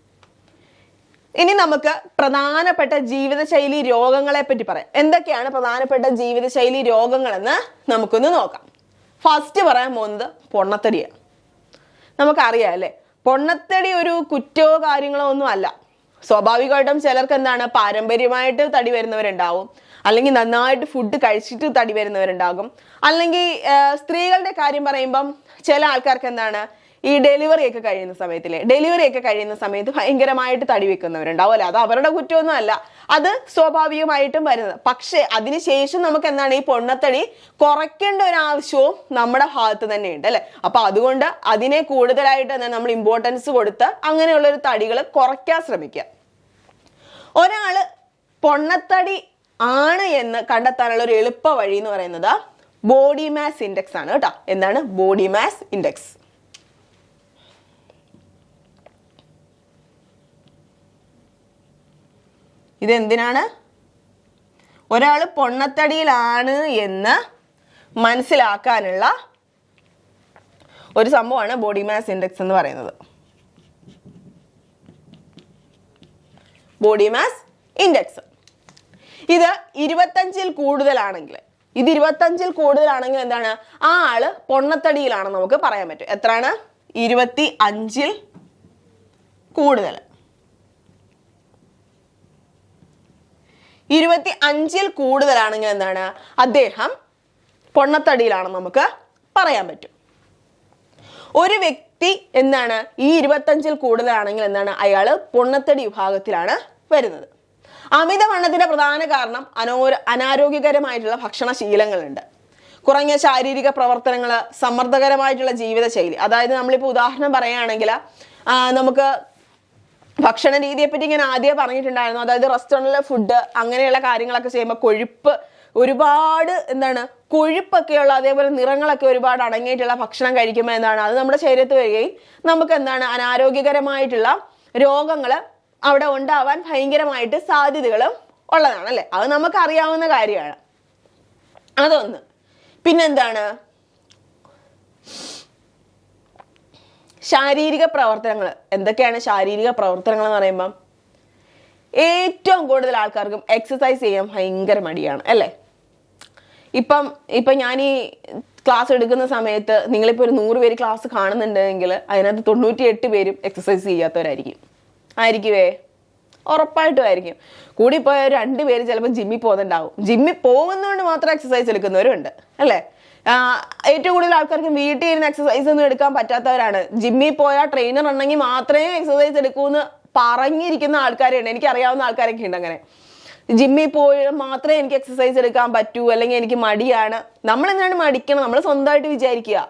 ഇനി നമുക്ക് പ്രധാനപ്പെട്ട ജീവിതശൈലി രോഗങ്ങളെ പറ്റി പറയാം. എന്തൊക്കെയാണ് പ്രധാനപ്പെട്ട ജീവിതശൈലി രോഗങ്ങളെന്ന് നമുക്കൊന്ന് നോക്കാം. ഫസ്റ്റ് പറയാൻ പോകുന്നത് പൊണ്ണത്തടിയാണ്. നമുക്കറിയാം അല്ലേ? പൊണ്ണത്തടി ഒരു കുറ്റമോ കാര്യങ്ങളോ ഒന്നും അല്ല. സ്വാഭാവികമായിട്ടും ചിലർക്ക് എന്താണ്? പാരമ്പര്യമായിട്ട് തടി വരുന്നവരുണ്ടാവും. അല്ലെങ്കിൽ നന്നായിട്ട് ഫുഡ് കഴിച്ചിട്ട് തടി വരുന്നവരുണ്ടാകും. അല്ലെങ്കിൽ സ്ത്രീകളുടെ കാര്യം പറയുമ്പം ചില ആൾക്കാർക്ക് എന്താണ്? ഈ ഡെലിവറി ഒക്കെ കഴിയുന്ന സമയത്തിൽ ഡെലിവറി ഒക്കെ കഴിയുന്ന സമയത്ത് ഭയങ്കരമായിട്ട് തടി വെക്കുന്നവരുണ്ടാവും അല്ലെ? അത് അവരുടെ കുറ്റമൊന്നും അല്ല. അത് സ്വാഭാവികമായിട്ടും വരുന്നത്. പക്ഷേ അതിനുശേഷം നമുക്ക് എന്താണ്? ഈ പൊണ്ണത്തടി കുറയ്ക്കേണ്ട ഒരു ആവശ്യവും നമ്മുടെ ഭാഗത്ത് തന്നെ ഉണ്ട് അല്ലെ? അപ്പൊ അതുകൊണ്ട് അതിനെ കൂടുതലായിട്ട് തന്നെ നമ്മൾ ഇമ്പോർട്ടൻസ് കൊടുത്ത് അങ്ങനെയുള്ള ഒരു തടികൾ കുറയ്ക്കാൻ ശ്രമിക്കുക. ഒരാൾ പൊണ്ണത്തടി ആണ് എന്ന് കണ്ടെത്താനുള്ള ഒരു എളുപ്പ വഴി എന്ന് പറയുന്നത് ബോഡി മാസ് ഇൻഡെക്സ് ആണ് കേട്ടോ. എന്താണ്? Body mass index. ഇതെന്തിനാണ്? ഒരാൾ പൊണ്ണത്തടിയിലാണ് എന്ന് മനസ്സിലാക്കാനുള്ള ഒരു സംഭവമാണ് ബോഡി മാസ് ഇൻഡെക്സ് എന്ന് പറയുന്നത്. Body mass index. ഇത് ഇരുപത്തഞ്ചിൽ കൂടുതലാണെങ്കിൽ ഇത് ഇരുപത്തഞ്ചിൽ കൂടുതലാണെങ്കിൽ എന്താണ്? ആ ആൾ പൊണ്ണത്തടിയിലാണെന്ന് നമുക്ക് പറയാൻ പറ്റും. എത്രയാണ്? ഇരുപത്തി അഞ്ചിൽ കൂടുതൽ. ഇരുപത്തി അഞ്ചിൽ കൂടുതലാണെങ്കിൽ എന്താണ്? അദ്ദേഹം പൊണ്ണത്തടിയിലാണെന്ന് നമുക്ക് പറയാൻ പറ്റും. ഒരു വ്യക്തി എന്താണ്? ഈ ഇരുപത്തഞ്ചിൽ കൂടുതലാണെങ്കിൽ എന്താണ്? അയാൾ പൊണ്ണത്തടി വിഭാഗത്തിലാണ് വരുന്നത്. അമിതവണ്ണത്തിന്റെ പ്രധാന കാരണം അനോര അനാരോഗ്യകരമായിട്ടുള്ള ഭക്ഷണശീലങ്ങളുണ്ട്. കുറഞ്ഞ ശാരീരിക പ്രവർത്തനങ്ങൾ സമ്മർദ്ദകരമായിട്ടുള്ള ജീവിതശൈലി. അതായത് നമ്മളിപ്പോൾ ഉദാഹരണം പറയുകയാണെങ്കിൽ നമുക്ക് ഭക്ഷണ രീതിയെ പറ്റി ഞാൻ ആദ്യം പറഞ്ഞിട്ടുണ്ടായിരുന്നു. അതായത് റെസ്റ്റോറന്റിലെ ഫുഡ് അങ്ങനെയുള്ള കാര്യങ്ങളൊക്കെ ചെയ്യുമ്പോൾ കൊഴുപ്പ് ഒരുപാട് എന്താണ് കൊഴുപ്പൊക്കെയുള്ള അതേപോലെ നിറങ്ങളൊക്കെ ഒരുപാട് അടങ്ങിയിട്ടുള്ള ഭക്ഷണം കഴിക്കുമ്പോൾ എന്താണ് അത് നമ്മുടെ ശരീരത്തിൽ വരികയും നമുക്ക് എന്താണ് അനാരോഗ്യകരമായിട്ടുള്ള രോഗങ്ങൾ അവിടെ ഉണ്ടാവാൻ ഭയങ്കരമായിട്ട് സാധ്യതകളും ഉള്ളതാണ് അല്ലേ? അത് നമുക്ക് അറിയാവുന്ന കാര്യമാണ്. അതൊന്ന്. പിന്നെന്താണ് ശാരീരിക പ്രവർത്തനങ്ങൾ. എന്തൊക്കെയാണ് ശാരീരിക പ്രവർത്തനങ്ങൾ എന്ന് പറയുമ്പം? ഏറ്റവും കൂടുതൽ ആൾക്കാർക്കും എക്സസൈസ് ചെയ്യാൻ ഭയങ്കര മടിയാണ് അല്ലേ? ഇപ്പം ഇപ്പം ഞാൻ ഈ ക്ലാസ് എടുക്കുന്ന സമയത്ത് നിങ്ങളിപ്പോൾ ഒരു നൂറ് പേര് ക്ലാസ് കാണുന്നുണ്ടെങ്കിൽ അതിനകത്ത് തൊണ്ണൂറ്റി എട്ട് പേരും എക്സസൈസ് ചെയ്യാത്തവരായിരിക്കും. ആയിരിക്കുവേ? ഉറപ്പായിട്ടും ആയിരിക്കും. കൂടിപ്പോയ രണ്ട് പേര് ചിലപ്പോൾ ജിമ്മിൽ പോകുന്നുണ്ടാവും. ജിമ്മിൽ പോകുന്നതുകൊണ്ട് മാത്രം എക്സസൈസ് എടുക്കുന്നവരുണ്ട് അല്ലേ? ഏറ്റവും കൂടുതൽ ആൾക്കാർക്ക് വീട്ടിൽ ഇരുന്ന് എക്സസൈസ് ഒന്നും എടുക്കാൻ പറ്റാത്തവരാണ്. ജിമ്മിൽ പോയാൽ ട്രെയിനർ ഉണ്ടെങ്കിൽ മാത്രമേ എക്സസൈസ് എടുക്കൂ എന്ന് പറഞ്ഞിരിക്കുന്ന ആൾക്കാരുണ്ട് എനിക്ക് അറിയാവുന്ന ആൾക്കാരൊക്കെ ഉണ്ട് അങ്ങനെ. ജിമ്മിൽ പോയി മാത്രമേ എനിക്ക് എക്സസൈസ് എടുക്കാൻ പറ്റൂ അല്ലെങ്കിൽ എനിക്ക് മടിയാണ്. നമ്മൾ എന്താണ് മടിക്കണം? നമ്മൾ സ്വന്തമായിട്ട് വിചാരിക്കുക.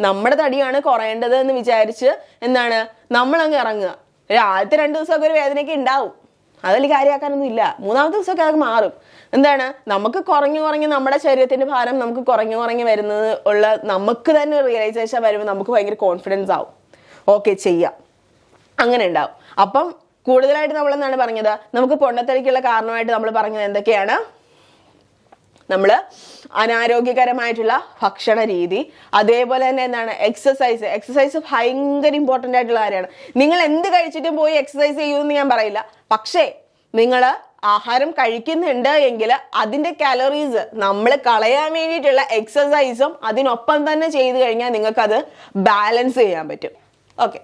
നമ്മുടെ തടിയാണ് കുറയേണ്ടത് എന്ന് വിചാരിച്ച് എന്താണ്? നമ്മളങ്ങ് ഇറങ്ങുക. ആദ്യത്തെ രണ്ട് ദിവസമൊക്കെ ഒരു വേദനയൊക്കെ ഉണ്ടാവും. അതിൽ കാര്യമാക്കാനൊന്നും ഇല്ല മൂന്നാമത്തെ ദിവസമൊക്കെ അതൊക്കെ മാറും. എന്താണ്? നമുക്ക് കുറഞ്ഞു കുറഞ്ഞ് നമ്മുടെ ശരീരത്തിന്റെ ഭാരം നമുക്ക് കുറഞ്ഞു കുറഞ്ഞ് വരുന്നത് ഉള്ള നമുക്ക് തന്നെ റിയലൈസേഷൻ വരുമ്പോൾ നമുക്ക് ഭയങ്കര കോൺഫിഡൻസ് ആവും. ഓക്കെ ചെയ്യാം. അങ്ങനെ ഉണ്ടാവും. അപ്പം കൂടുതലായിട്ട് നമ്മൾ എന്താണ് പറഞ്ഞത്? നമുക്ക് പൊണ്ണത്തടിക്കുള്ള കാരണമായിട്ട് നമ്മൾ പറഞ്ഞത് എന്തൊക്കെയാണ്? നമ്മൾ അനാരോഗ്യകരമായിട്ടുള്ള ഭക്ഷണ രീതി അതേപോലെ തന്നെ എന്താണ്? എക്സസൈസ് എക്സസൈസ് ഭയങ്കര ഇമ്പോർട്ടന്റ് ആയിട്ടുള്ള കാര്യമാണ്. നിങ്ങൾ എന്ത് കഴിച്ചിട്ടും പോയി എക്സസൈസ് ചെയ്യുമെന്ന് ഞാൻ പറയില്ല. പക്ഷേ നിങ്ങൾ ആഹാരം കഴിക്കുന്നുണ്ട് എങ്കിൽ അതിന്റെ കാലറീസ് നമ്മൾ കളയാൻ വേണ്ടിയിട്ടുള്ള എക്സസൈസും അതിനൊപ്പം തന്നെ ചെയ്തു കഴിഞ്ഞാൽ നിങ്ങൾക്കത് ബാലൻസ് ചെയ്യാൻ പറ്റും. ഓക്കെ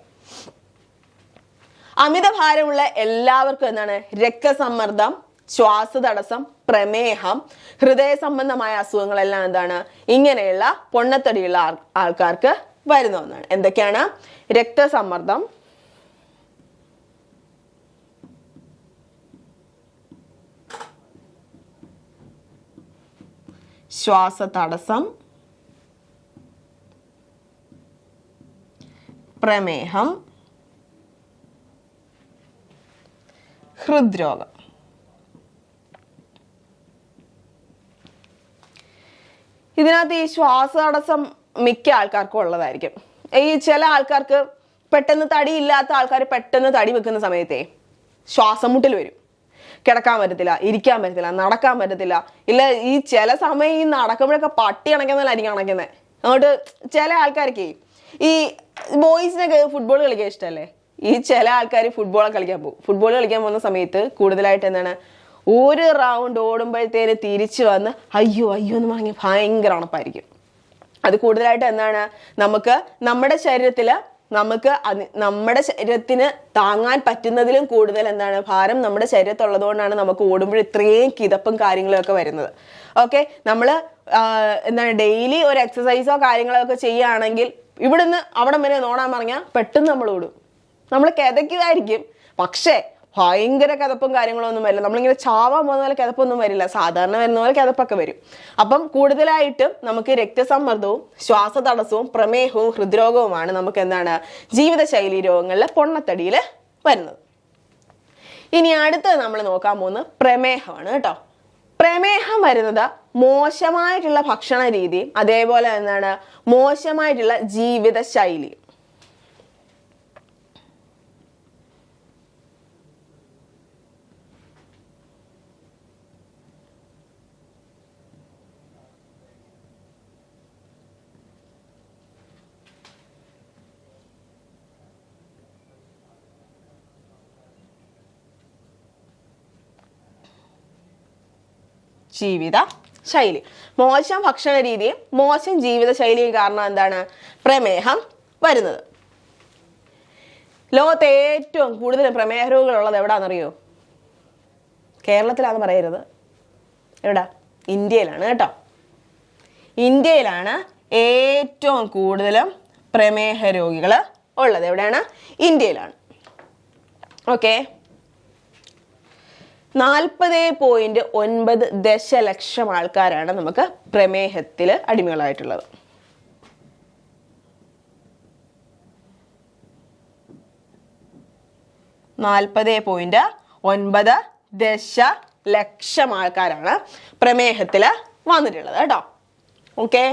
അമിതഭാരമുള്ള എല്ലാവർക്കും എന്താണ്? രക്തസമ്മർദ്ദം ശ്വാസതടസ്സം പ്രമേഹം ഹൃദയ സംബന്ധമായ അസുഖങ്ങളെല്ലാം എന്താണ്? ഇങ്ങനെയുള്ള പൊണ്ണത്തടിയുള്ള ആൾ- ആൾക്കാർക്ക് വരുന്ന ഒന്നാണ്. എന്തൊക്കെയാണ്? രക്തസമ്മർദ്ദം ശ്വാസതടസ്സം പ്രമേഹം ഹൃദ്രോഗം. ഇതിനകത്ത് ഈ ശ്വാസതടസ്സം മിക്ക ആൾക്കാർക്കും ഉള്ളതായിരിക്കും. ഈ ചില ആൾക്കാർക്ക് പെട്ടെന്ന് തടി ഇല്ലാത്ത ആൾക്കാർ പെട്ടെന്ന് തടി വെക്കുന്ന സമയത്തെ ശ്വാസം മുട്ടൽ വരും. കിടക്കാൻ പറ്റത്തില്ല ഇരിക്കാൻ പറ്റത്തില്ല നടക്കാൻ പറ്റത്തില്ല. ഇല്ല ഈ ചില സമയം ഈ നടക്കുമ്പോഴൊക്കെ പട്ടി അണയ്ക്കുന്നതിലായിരിക്കും അണയ്ക്കുന്നത് അതുകൊണ്ട് ചില ആൾക്കാർക്ക് ഈ ബോയ്സിനൊക്കെ ഫുട്ബോൾ കളിക്കാൻ ഇഷ്ടമല്ലേ ഈ ചില ആൾക്കാർ ഫുട്ബോൾ കളിക്കാൻ പോകും. ഫുട്ബോൾ കളിക്കാൻ പോകുന്ന സമയത്ത് കൂടുതലായിട്ട് എന്താണ്? ഒരു റൗണ്ട് ഓടുമ്പോഴത്തേന് തിരിച്ചു വന്ന് അയ്യോ അയ്യോ എന്ന് പറഞ്ഞാൽ ഭയങ്കര ഉണപ്പായിരിക്കും. അത് കൂടുതലായിട്ട് എന്താണ്? നമുക്ക് നമ്മുടെ ശരീരത്തിൽ നമുക്ക് നമ്മുടെ ശരീരത്തിന് താങ്ങാൻ പറ്റുന്നതിലും കൂടുതൽ എന്താണ് ഭാരം നമ്മുടെ ശരീരത്തുള്ളതുകൊണ്ടാണ് നമുക്ക് ഓടുമ്പോൾ ഇത്രയും കിതപ്പും കാര്യങ്ങളും ഒക്കെ വരുന്നത് ഓക്കെ നമ്മൾ എന്താണ് ഡെയിലി ഒരു എക്സസൈസോ കാര്യങ്ങളോ ഒക്കെ ചെയ്യുകയാണെങ്കിൽ ഇവിടുന്ന് അവിടം വരെ നോടാൻ പറഞ്ഞാൽ പെട്ടെന്ന് നമ്മൾ ഓടും. നമ്മൾ കിതയ്ക്കുമായിരിക്കും. പക്ഷേ ഭയങ്കര കിതപ്പും കാര്യങ്ങളൊന്നും വരില്ല. നമ്മളിങ്ങനെ ചാവാൻ പോകുന്ന പോലെ കിതപ്പൊന്നും വരില്ല. സാധാരണ വരുന്ന പോലെ കിതപ്പൊക്കെ വരും. അപ്പം കൂടുതലായിട്ടും നമുക്ക് രക്തസമ്മർദ്ദവും ശ്വാസതടസ്സവും പ്രമേഹവും ഹൃദ്രോഗവുമാണ് നമുക്ക് എന്താണ് ജീവിതശൈലി രോഗങ്ങളിൽ പൊണ്ണത്തടിയിൽ വരുന്നത്. ഇനി അടുത്തത് നമ്മൾ നോക്കാൻ പോകുന്നത് പ്രമേഹമാണ് കേട്ടോ. പ്രമേഹം വരുന്നത് മോശമായിട്ടുള്ള ഭക്ഷണ രീതിയും അതേപോലെ എന്താണ് മോശമായിട്ടുള്ള ജീവിത ജീവിത ശൈലി. മോശം ഭക്ഷണ രീതിയും മോശം ജീവിത ശൈലിയും കാരണം എന്താണ്? പ്രമേഹം വരുന്നത്. ലോകത്തെ ഏറ്റവും കൂടുതൽ പ്രമേഹ രോഗികളുള്ളത് എവിടാണെന്നറിയോ കേരളത്തിലാണെന്ന് പറയരുത്. എവിടാ? ഇന്ത്യയിലാണ് കേട്ടോ. ഇന്ത്യയിലാണ് ഏറ്റവും കൂടുതലും പ്രമേഹ രോഗികൾ ഉള്ളത്. എവിടെയാണ്? ഇന്ത്യയിലാണ്. ഓക്കെ നാൽപ്പത് പോയിന്റ് ഒൻപത് ദശലക്ഷം ആൾക്കാരാണ് നമുക്ക് പ്രമേഹത്തിൽ അടിമകളായിട്ടുള്ളത്. നാൽപ്പത് പോയിന്റ് ഒൻപത് ദശലക്ഷം ആൾക്കാരാണ് പ്രമേഹത്തിൽ വന്നിട്ടുള്ളത് കേട്ടോ. ഓക്കെ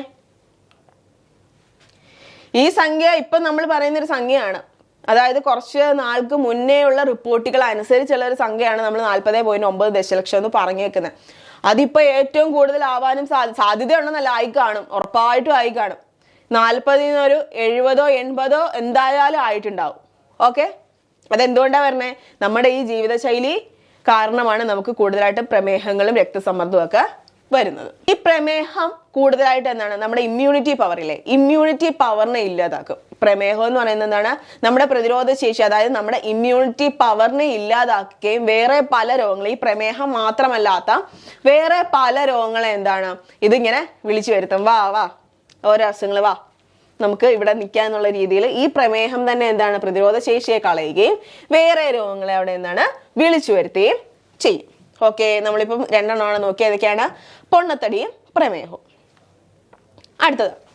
ഈ സംഖ്യ ഇപ്പം നമ്മൾ പറയുന്നൊരു സംഖ്യയാണ്. അതായത് കുറച്ച് നാൾക്ക് മുന്നേ ഉള്ള റിപ്പോർട്ടുകൾ അനുസരിച്ചുള്ള ഒരു സംഖ്യയാണ് നമ്മൾ നാൽപ്പത് പോയിന്റ് ഒമ്പത് ദശലക്ഷം എന്ന് പറഞ്ഞേക്കുന്നത് അതിപ്പോൾ ഏറ്റവും കൂടുതൽ ആവാനും സാധ്യത സാധ്യതയുണ്ടെന്നല്ല ആയി കാണും. ഉറപ്പായിട്ടും ആയി കാണും. നാൽപ്പതിൽ നിന്നൊരു എഴുപതോ എൺപതോ എന്തായാലും ആയിട്ടുണ്ടാവും. ഓക്കെ? അതെന്തുകൊണ്ടാണ് വരണേ? നമ്മുടെ ഈ ജീവിതശൈലി കാരണമാണ് നമുക്ക് കൂടുതലായിട്ടും പ്രമേഹങ്ങളും രക്തസമ്മർദ്ദവും ഒക്കെ വരുന്നത്. ഈ പ്രമേഹം കൂടുതലായിട്ട് എന്താണ്? നമ്മുടെ ഇമ്മ്യൂണിറ്റി പവറിലെ ഇമ്മ്യൂണിറ്റി പവറിനെ ഇല്ലാതാക്കും. പ്രമേഹം എന്ന് പറയുന്നത് എന്താണ്? നമ്മുടെ പ്രതിരോധ ശേഷി അതായത് നമ്മുടെ ഇമ്മ്യൂണിറ്റി പവറിനെ ഇല്ലാതാക്കുകയും വേറെ പല രോഗങ്ങളും ഈ പ്രമേഹം മാത്രമല്ലാത്ത വേറെ പല രോഗങ്ങളെ എന്താണ്? ഇതിങ്ങനെ വിളിച്ചു വരുത്തും. വാ വാ. ഓരോ അസുഖങ്ങൾ വാ. നമുക്ക് ഇവിടെ നിൽക്കുക എന്നുള്ള രീതിയിൽ ഈ പ്രമേഹം തന്നെ എന്താണ്? പ്രതിരോധ ശേഷിയെ കളയുകയും വേറെ രോഗങ്ങളെ അവിടെ എന്താണ്? വിളിച്ചു വരുത്തുകയും ചെയ്യും. ഓക്കെ നമ്മളിപ്പം രണ്ടെണ്ണമാണ് നോക്കിയത്. ഏതൊക്കെയാണ്? പൊണ്ണത്തടിയും പ്രമേഹവും. അടുത്തത്.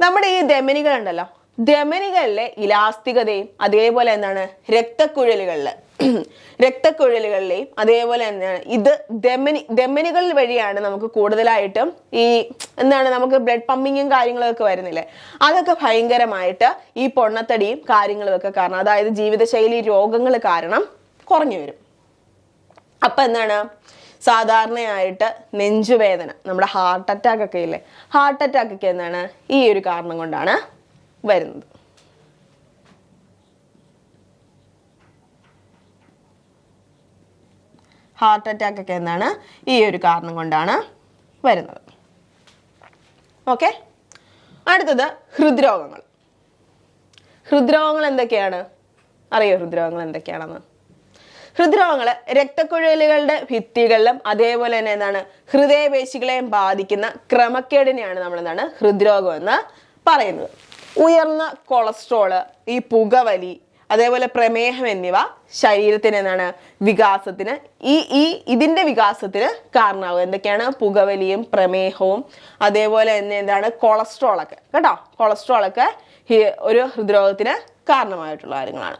നമ്മുടെ ഈ ധമനികൾ ഉണ്ടല്ലോ ധമനികളിലെ ഇലാസ്തികതയും അതേപോലെ എന്താണ്? രക്തക്കുഴലുകളിൽ <clears throat> രക്തക്കുഴലുകളിലെയും അതേപോലെ തന്നെയാണ് ഇത് ധമനി ധമനികൾ വഴിയാണ് നമുക്ക് കൂടുതലായിട്ടും ഈ എന്താണ്? നമുക്ക് ബ്ലഡ് പമ്പിങ്ങും കാര്യങ്ങളൊക്കെ വരുന്നില്ലേ? അതൊക്കെ ഭയങ്കരമായിട്ട് ഈ പൊണ്ണത്തടിയും കാര്യങ്ങളും ഒക്കെ കാരണം അതായത് ജീവിതശൈലി രോഗങ്ങൾ കാരണം കുറഞ്ഞു വരും. അപ്പൊ എന്താണ്? സാധാരണയായിട്ട് നെഞ്ചുവേദന നമ്മുടെ ഹാർട്ട് അറ്റാക്ക് ഒക്കെ ഇല്ലേ? ഹാർട്ട് അറ്റാക്ക് ഒക്കെ എന്താണ്? ഈ ഒരു കാരണം കൊണ്ടാണ് വരുന്നത്. ഹാർട്ട് അറ്റാക്ക് ഒക്കെ എന്താണ്? ഈ ഒരു കാരണം കൊണ്ടാണ് വരുന്നത്. ഓക്കെ അടുത്തത് ഹൃദ്രോഗങ്ങൾ. ഹൃദ്രോഗങ്ങൾ എന്തൊക്കെയാണ്? അറിയോ ഹൃദ്രോഗങ്ങൾ എന്തൊക്കെയാണെന്ന്? ഹൃദ്രോഗങ്ങൾ രക്തക്കുഴലുകളുടെ ഭിത്തികളിലും അതേപോലെ തന്നെ എന്താണ് ഹൃദയപേശികളെയും ബാധിക്കുന്ന ക്രമക്കേടിനെയാണ് നമ്മൾ എന്താണ് ഹൃദ്രോഗം എന്ന് പറയുന്നത്. ഉയർന്ന കൊളസ്ട്രോൾ ഈ പുകവലി അതേപോലെ പ്രമേഹം എന്നിവ ശരീരത്തിന് എന്താണ് വികാസത്തിന് ഈ ഈ ഇതിന്റെ വികാസത്തിന് കാരണമാകും എന്തൊക്കെയാണ്? പുകവലിയും പ്രമേഹവും അതേപോലെ തന്നെ എന്താണ് കൊളസ്ട്രോളൊക്കെ. കേട്ടോ? കൊളസ്ട്രോളൊക്കെ ഒരു ഹൃദ്രോഗത്തിന് കാരണമായിട്ടുള്ള കാര്യങ്ങളാണ്.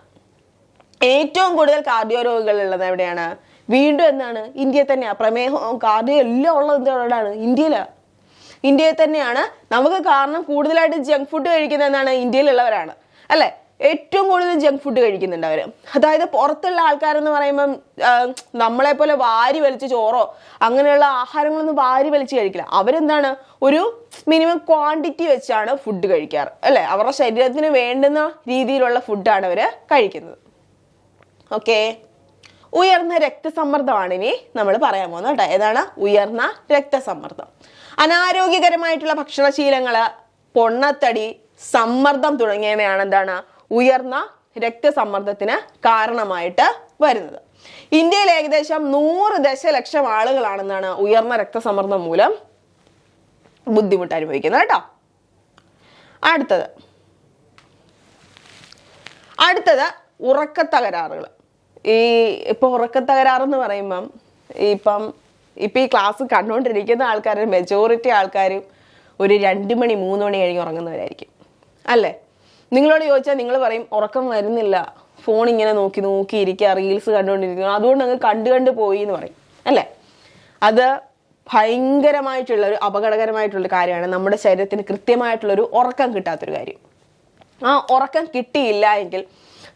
ഏറ്റവും കൂടുതൽ കാർഡിയോ രോഗികൾ ഉള്ളത് എവിടെയാണ്? വീണ്ടും എന്താണ്? ഇന്ത്യയിൽ തന്നെയാണ് പ്രമേഹം കാർഡിയോ എല്ലാം ഉള്ളത് എന്താണ് ഇന്ത്യയിലാണ് ഇന്ത്യയിൽ തന്നെയാണ്. നമുക്ക് കാരണം കൂടുതലായിട്ട് ജങ്ക് ഫുഡ് കഴിക്കുന്ന എന്താണ്? ഇന്ത്യയിലുള്ളവരാണ്. അല്ലേ? ഏറ്റവും കൂടുതൽ ജങ്ക് ഫുഡ് കഴിക്കുന്നുണ്ട് അവർ അതായത് പുറത്തുള്ള ആൾക്കാരെന്ന് പറയുമ്പം ആ, നമ്മളെ പോലെ വാരി വലിച്ച് ചോറോ അങ്ങനെയുള്ള ആഹാരങ്ങളൊന്നും വാരി വലിച്ച് കഴിക്കില്ല. അവരെന്താണ്? ഒരു മിനിമം ക്വാണ്ടിറ്റി വെച്ചാണ് ഫുഡ് കഴിക്കാറ്. അല്ലേ? അവരുടെ ശരീരത്തിന് വേണ്ടുന്ന രീതിയിലുള്ള ഫുഡാണ് അവർ കഴിക്കുന്നത്. ഓക്കെ. ഉയർന്ന രക്തസമ്മർദ്ദമാണ് ഇനി നമ്മൾ പറയാൻ പോകുന്നത് കേട്ടോ. ഏതാണ്? ഉയർന്ന രക്തസമ്മർദ്ദം. അനാരോഗ്യകരമായിട്ടുള്ള ഭക്ഷണശീലങ്ങൾ പൊണ്ണത്തടി സമ്മർദ്ദം തുടങ്ങിയവയാണ് എന്താണ്? ഉയർന്ന രക്തസമ്മർദ്ദത്തിന് കാരണമായിട്ട് വരുന്നത്. ഇന്ത്യയിൽ ഏകദേശം നൂറ് ദശലക്ഷം ആളുകളാണെന്നാണ് ഉയർന്ന രക്തസമ്മർദ്ദം മൂലം ബുദ്ധിമുട്ട് അനുഭവിക്കുന്നത് കേട്ടോ. അടുത്തത്. അടുത്തത് ഉറക്കത്തകരാറുകൾ ഈ ഇപ്പൊ ഉറക്ക തകരാറെന്ന് പറയുമ്പം ഇപ്പം ഇപ്പൊ ഈ ക്ലാസ് കണ്ടുകൊണ്ടിരിക്കുന്ന ആൾക്കാർ മെജോറിറ്റി ആൾക്കാരും ഒരു രണ്ട് മണി മൂന്ന് മണി കഴിഞ്ഞ് ഉറങ്ങുന്നവരായിരിക്കും. അല്ലേ? നിങ്ങളോട് ചോദിച്ചാൽ നിങ്ങൾ പറയും ഉറക്കം വരുന്നില്ല. ഫോൺ ഇങ്ങനെ നോക്കി നോക്കി ഇരിക്കുക റീൽസ് കണ്ടുകൊണ്ടിരിക്കുന്നു അതുകൊണ്ട് അങ്ങ് കണ്ടു കണ്ട് പോയി എന്ന് പറയും. അല്ലേ? അത് ഭയങ്കരമായിട്ടുള്ള ഒരു അപകടകരമായിട്ടുള്ള കാര്യമാണ്. നമ്മുടെ ശരീരത്തിന് കൃത്യമായിട്ടുള്ളൊരു ഉറക്കം കിട്ടാത്തൊരു കാര്യം. ആ ഉറക്കം കിട്ടിയില്ല എങ്കിൽ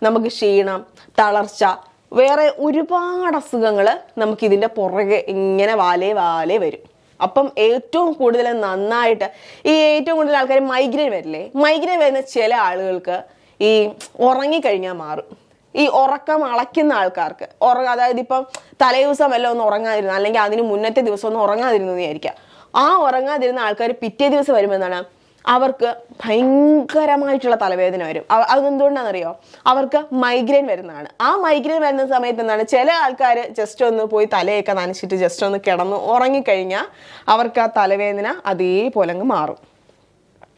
നമുക്ക് ക്ഷീണം തളർച്ച വേറെ ഒരുപാട് അസുഖങ്ങൾ നമുക്ക് ഇതിന്റെ പുറകെ ഇങ്ങനെ വാലേ വാലേ വരും. അപ്പം ഏറ്റവും കൂടുതൽ നന്നായിട്ട് ഈ ഏറ്റവും കൂടുതൽ ആൾക്കാർ മൈഗ്രെയിൻ വരില്ലേ? മൈഗ്രെയിൻ വരുന്ന ചില ആളുകൾക്ക് ഈ ഉറങ്ങിക്കഴിഞ്ഞാൽ മാറും. ഈ ഉറക്കം അളയ്ക്കുന്ന ആൾക്കാർക്ക്. ഉറങ്ങ അതായത് ഇപ്പം തലേ ദിവസം വല്ല ഒന്ന് ഉറങ്ങാതിരുന്ന അല്ലെങ്കിൽ അതിന് മുന്നത്തെ ദിവസം ഒന്ന് ഉറങ്ങാതിരുന്നതായിരിക്കാം ആ ഉറങ്ങാതിരുന്ന ആൾക്കാർ പിറ്റേ ദിവസം വരുമ്പോൾ എന്താണ്? അവർക്ക് ഭയങ്കരമായിട്ടുള്ള തലവേദന വരും. അതെന്തുകൊണ്ടാണെന്നറിയോ? അവർക്ക് മൈഗ്രെയിൻ വരുന്നതാണ്. ആ മൈഗ്രെയിൻ വരുന്ന സമയത്ത് എന്താണ്? ചില ആൾക്കാർ ജസ്റ്റ് ഒന്ന് പോയി തലയൊക്കെ നനച്ചിട്ട് ജസ്റ്റ് ഒന്ന് കിടന്ന് ഉറങ്ങിക്കഴിഞ്ഞാൽ അവർക്ക് ആ തലവേദന അതേപോലെ അങ്ങ് മാറും.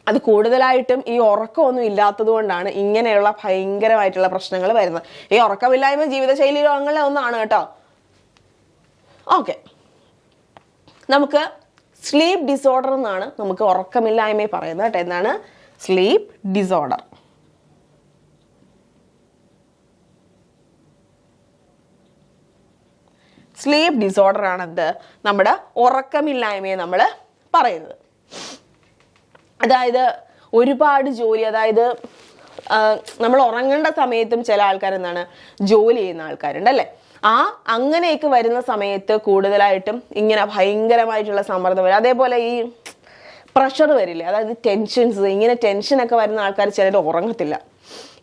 അത് കൂടുതലായിട്ടും ഈ ഉറക്കമൊന്നും ഇല്ലാത്തത് കൊണ്ടാണ് ഇങ്ങനെയുള്ള ഭയങ്കരമായിട്ടുള്ള പ്രശ്നങ്ങൾ വരുന്നത്. ഈ ഉറക്കമില്ലായ്മ ജീവിതശൈലി രോഗങ്ങളിലെ ഒന്നാണ് കേട്ടോ. ഓക്കെ നമുക്ക് സ്ലീപ്പ് ഡിസോർഡർ എന്നാണ് നമുക്ക് ഉറക്കമില്ലായ്മയെ പറയുന്നത് കേട്ടോ. എന്താണ്? സ്ലീപ്പ് ഡിസോർഡർ സ്ലീപ്പ് ഡിസോർഡർ ആണ് എന്ത്? നമ്മുടെ ഉറക്കമില്ലായ്മയെ നമ്മൾ പറയുന്നത്. അതായത് ഒരുപാട് ജോലി അതായത് നമ്മൾ ഉറങ്ങേണ്ട സമയത്തും ചില ആൾക്കാർ എന്താണ് ജോലി ചെയ്യുന്ന ആൾക്കാരുണ്ട് അല്ലേ? ആ അങ്ങനെയൊക്കെ വരുന്ന സമയത്ത് കൂടുതലായിട്ടും ഇങ്ങനെ ഭയങ്കരമായിട്ടുള്ള സമ്മർദ്ദം വരും. അതേപോലെ ഈ പ്രഷർ വരില്ലേ? അതായത് ടെൻഷൻസ് ഇങ്ങനെ ടെൻഷനൊക്കെ വരുന്ന ആൾക്കാർ ചിലർ ഉറങ്ങത്തില്ല.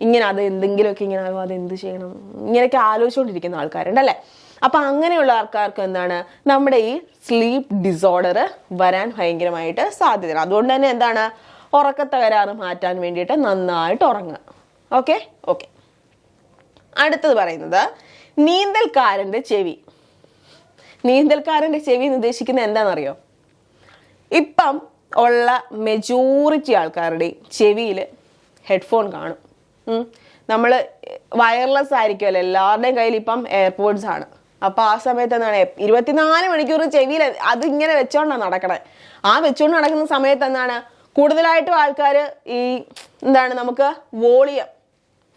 ഇങ്ങനെ അത് എന്തെങ്കിലുമൊക്കെ ഇങ്ങനെ ആകും അത് എന്ത് ചെയ്യണം? ഇങ്ങനെയൊക്കെ ആലോചിച്ചുകൊണ്ടിരിക്കുന്ന ആൾക്കാരുണ്ട് അല്ലേ? അപ്പൊ അങ്ങനെയുള്ള ആൾക്കാർക്ക് എന്താണ്? നമ്മുടെ ഈ സ്ലീപ്പ് ഡിസോർഡർ വരാൻ ഭയങ്കരമായിട്ട് സാധ്യതയാണ് അതുകൊണ്ട് തന്നെ എന്താണ്? ഉറക്കത്തകരാറ് മാറ്റാൻ വേണ്ടിയിട്ട് നന്നായിട്ട് ഉറങ്ങുക. ഓക്കെ ഓക്കെ അടുത്തത് പറയുന്നത് നീന്തൽക്കാരന്റെ ചെവി. നീന്തൽക്കാരന്റെ ചെവി എന്ന് ഉദ്ദേശിക്കുന്നത് എന്താണെന്നറിയോ? ഇപ്പം ഉള്ള മെജോറിറ്റി ആൾക്കാരുടെയും ചെവിയിൽ ഹെഡ്ഫോൺ കാണും. നമ്മൾ വയർലെസ് ആയിരിക്കുമല്ലോ എല്ലാവരുടെയും കയ്യിൽ ഇപ്പം എയർപോർട്സ് ആണ്. അപ്പോൾ ആ സമയത്ത് എന്താണ്? ഇരുപത്തിനാല് മണിക്കൂർ ചെവിയിൽ അത് ഇങ്ങനെ വെച്ചോണ്ടാണ് നടക്കണേ. ആ വെച്ചോണ്ട് നടക്കുന്ന സമയത്ത് എന്താണ്? കൂടുതലായിട്ടും ആൾക്കാർ ഈ എന്താണ് നമുക്ക് വോളിയം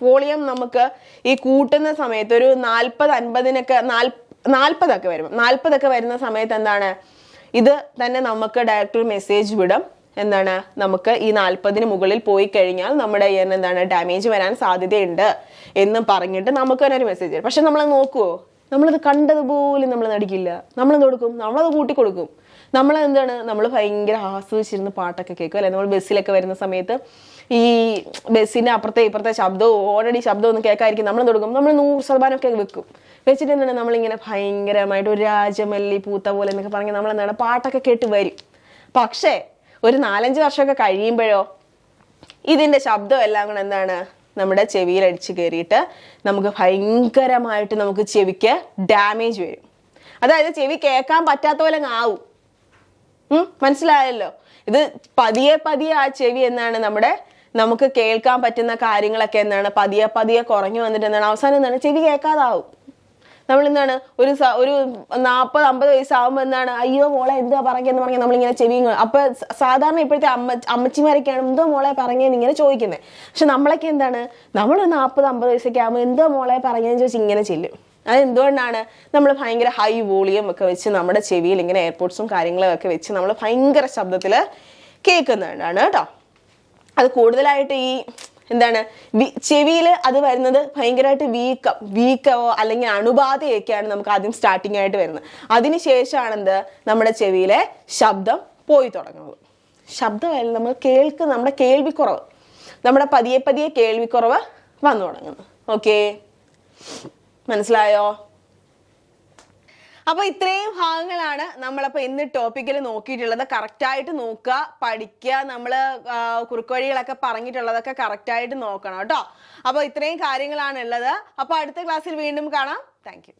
വോളിയം നമുക്ക് ഈ കൂട്ടുന്ന സമയത്ത് ഒരു നാൽപ്പത് അൻപതിനൊക്കെ നാൽ നാൽപ്പതൊക്കെ വരും. നാൽപ്പതൊക്കെ വരുന്ന സമയത്ത് എന്താണ്? ഇത് തന്നെ നമുക്ക് ഡയറക്റ്റ് മെസ്സേജ് വിടും. എന്താണ്? നമുക്ക് ഈ നാൽപ്പതിന് മുകളിൽ പോയി കഴിഞ്ഞാൽ നമ്മുടെ എന്താണ് ഡാമേജ് വരാൻ സാധ്യതയുണ്ട് എന്ന് പറഞ്ഞിട്ട് നമുക്ക് തന്നെ ഒരു മെസ്സേജ് വരും. പക്ഷെ നമ്മൾ നോക്കുവോ? നമ്മളത് കണ്ടതുപോലും നമ്മൾ നടിക്കില്ല നമ്മളത് കൊടുക്കും? നമ്മളത് കൂട്ടി കൊടുക്കും നമ്മൾ എന്താണ് നമ്മൾ ഭയങ്കര ആസ്വദിച്ചിരുന്ന് പാട്ടൊക്കെ കേൾക്കും അല്ലെ? നമ്മൾ ബസ്സിലൊക്കെ വരുന്ന സമയത്ത് ഈ ബസ്സിന്റെ അപ്പുറത്തെ ഇപ്പുറത്തെ ശബ്ദവും ഓൾറെഡി ശബ്ദമൊന്നും കേൾക്കാതിരിക്കും. നമ്മൾ തുടങ്ങും നമ്മൾ നൂറ് ശതമാനമൊക്കെ വെക്കും. വെച്ചിട്ട് എന്താണ്? നമ്മളിങ്ങനെ ഭയങ്കരമായിട്ട് ഒരു രാജമല്ലി പൂത്ത പോലെ എന്നൊക്കെ പറഞ്ഞ് നമ്മൾ എന്താണ് പാട്ടൊക്കെ കേട്ട് വരും. പക്ഷേ ഒരു നാലഞ്ച് വർഷമൊക്കെ കഴിയുമ്പോഴോ ഇതിന്റെ ശബ്ദം എല്ലാം കൂടെ എന്താണ്? നമ്മുടെ ചെവിയിൽ അടിച്ച് കയറിയിട്ട് നമുക്ക് ഭയങ്കരമായിട്ട് നമുക്ക് ചെവിക്ക് ഡാമേജ് വരും. അതായത് ചെവി കേൾക്കാൻ പറ്റാത്ത പോലെ ആവും. മനസ്സിലായല്ലോ. ഇത് പതിയെ പതിയെ ആ ചെവി എന്നാണ് നമ്മുടെ നമുക്ക് കേൾക്കാൻ പറ്റുന്ന കാര്യങ്ങളൊക്കെ എന്താണ് പതിയെ പതിയെ കുറഞ്ഞു വന്നിട്ട് എന്താണ് അവസാനം എന്താണ്? ചെവി കേൾക്കാതാവും. നമ്മൾ എന്താണ് ഒരു ഒരു നാൽപ്പത് അമ്പത് വയസ്സാവുമ്പോൾ എന്താണ്? അയ്യോ മോളെ എന്താ പറഞ്ഞെന്ന് പറഞ്ഞാൽ നമ്മളിങ്ങനെ ചെവിയും അപ്പൊ സാധാരണ ഇപ്പോഴത്തെ അമ്മ അമ്മച്ചിമാരൊക്കെയാണ് എന്തോ മോളെ പറഞ്ഞെന്ന് ഇങ്ങനെ ചോദിക്കുന്നത് പക്ഷെ നമ്മളൊക്കെ എന്താണ്? നമ്മൾ നാൽപ്പത് അമ്പത് വയസ്സൊക്കെ ആകുമ്പോൾ എന്തോ മോളെ പറഞ്ഞെന്ന് ചോദിച്ച് ഇങ്ങനെ ചെല്ലും. അതെന്തുകൊണ്ടാണ് നമ്മൾ ഭയങ്കര ഹൈ വോളിയം ഒക്കെ വെച്ച് നമ്മുടെ ചെവിയിൽ ഇങ്ങനെ എയർപോർട്സും കാര്യങ്ങളും ഒക്കെ വെച്ച് നമ്മൾ ഭയങ്കര ശബ്ദത്തിൽ കേൾക്കുന്നതാണ് കേട്ടോ. അത് കൂടുതലായിട്ട് ഈ എന്താണ് ചെവിയിൽ അത് വരുന്നത് ഭയങ്കരമായിട്ട് വീക്കം വീക്കമോ അല്ലെങ്കിൽ അണുബാധയൊക്കെയാണ് നമുക്ക് ആദ്യം സ്റ്റാർട്ടിംഗ് ആയിട്ട് വരുന്നത്. അതിനുശേഷമാണ് എന്ത് നമ്മുടെ ചെവിയിലെ ശബ്ദം പോയി തുടങ്ങുന്നത്. ശബ്ദമായി നമ്മൾ കേൾക്ക് നമ്മുടെ കേൾവിക്കുറവ് നമ്മുടെ പതിയെ പതിയെ കേൾവിക്കുറവ് വന്നു തുടങ്ങുന്നു. ഓക്കേ മനസ്സിലായോ? അപ്പൊ ഇത്രയും ഭാഗങ്ങളാണ് നമ്മളപ്പോ ഇന്ന് ടോപ്പിക്കിൽ നോക്കിയിട്ടുള്ളത്. കറക്റ്റ് ആയിട്ട് നോക്കുക പഠിക്കുക നമ്മൾ കുറുക്കുവഴികളൊക്കെ പറഞ്ഞിട്ടുള്ളതൊക്കെ കറക്റ്റ് ആയിട്ട് നോക്കണം കേട്ടോ. അപ്പൊ ഇത്രയും കാര്യങ്ങളാണ് ഉള്ളത്. അപ്പൊ അടുത്ത ക്ലാസ്സിൽ വീണ്ടും കാണാം. താങ്ക്